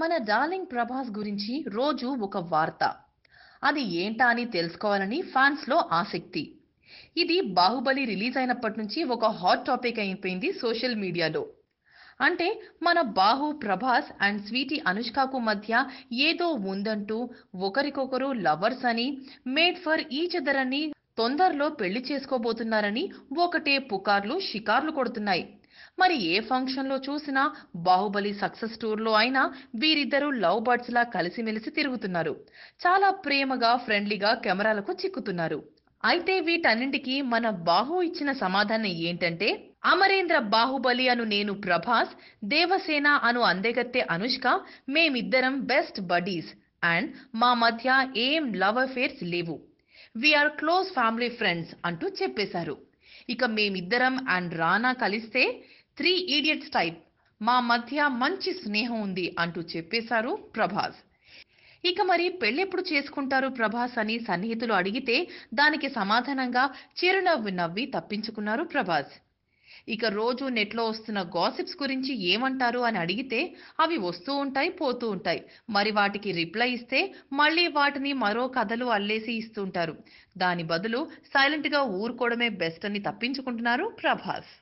మన డార్లింగ్ ప్రభాస్ గురించి రోజు ఒక వార్త. అది ఏంటా అని తెలుసుకోవాలని ఫ్యాన్స్లో ఆసక్తి. ఇది బాహుబలి రిలీజ్ అయినప్పటి నుంచి ఒక హాట్ టాపిక్ అయిపోయింది సోషల్ మీడియాలో. అంటే మన బాహు ప్రభాస్ అండ్ స్వీటీ అనుష్కకు మధ్య ఏదో ఉందంటూ ఒకరికొకరు లవర్స్ అని మేడ్ ఫర్ ఈచ్ అదర్ అని తొందరలో పెళ్ళి చేసుకోబోతున్నారని ఒకటే పుకార్లు షికార్లు కొడుతున్నాయి. మరి ఏ ఫంక్షన్లో చూసినా బాహుబలి సక్సెస్ టూర్లో అయినా వీరిద్దరూ లవ్ బర్డ్స్లా కలిసిమెలిసి తిరుగుతున్నారు. చాలా ప్రేమగా ఫ్రెండ్లీగా కెమెరాలకు చిక్కుతున్నారు. అయితే వీటన్నింటికి మన బాహు ఇచ్చిన సమాధానం ఏంటంటే అమరేంద్ర బాహుబలి అను నేను ప్రభాస్ దేవసేన అను అందెగత్తె అనుష్క మేమిద్దరం బెస్ట్ బడీస్ అండ్ మా మధ్య ఏం లవ్ అఫేర్స్ లేవు. We are close family friends అంటూ చెప్పేశారు. ఇక మేమిద్దరం అండ్ రానా కలిస్తే త్రీ ఈడియట్స్ టైప్. మా మధ్య మంచి స్నేహం ఉంది అంటూ చెప్పేశారు ప్రభాస్. ఇక మరి పెళ్ళెప్పుడు చేసుకుంటారు ప్రభాస్ అని సన్నిహితులు అడిగితే దానికి సమాధానంగా చిరునవ్వు నవ్వి తప్పించుకున్నారు ప్రభాస్. ఇక రోజు నెట్లో వస్తున్న గాసిప్స్ గురించి ఏమంటారు అని అడిగితే అవి వస్తూ ఉంటాయి పోతూ ఉంటాయి. మరి వాటికి రిప్లై ఇస్తే మళ్ళీ వాటిని మరో కథలు అల్లేసి ఇస్తుంటారు. దాని బదులు సైలెంట్గా ఊరుకోవడమే బెస్ట్ అని తప్పించుకుంటున్నారు ప్రభాస్.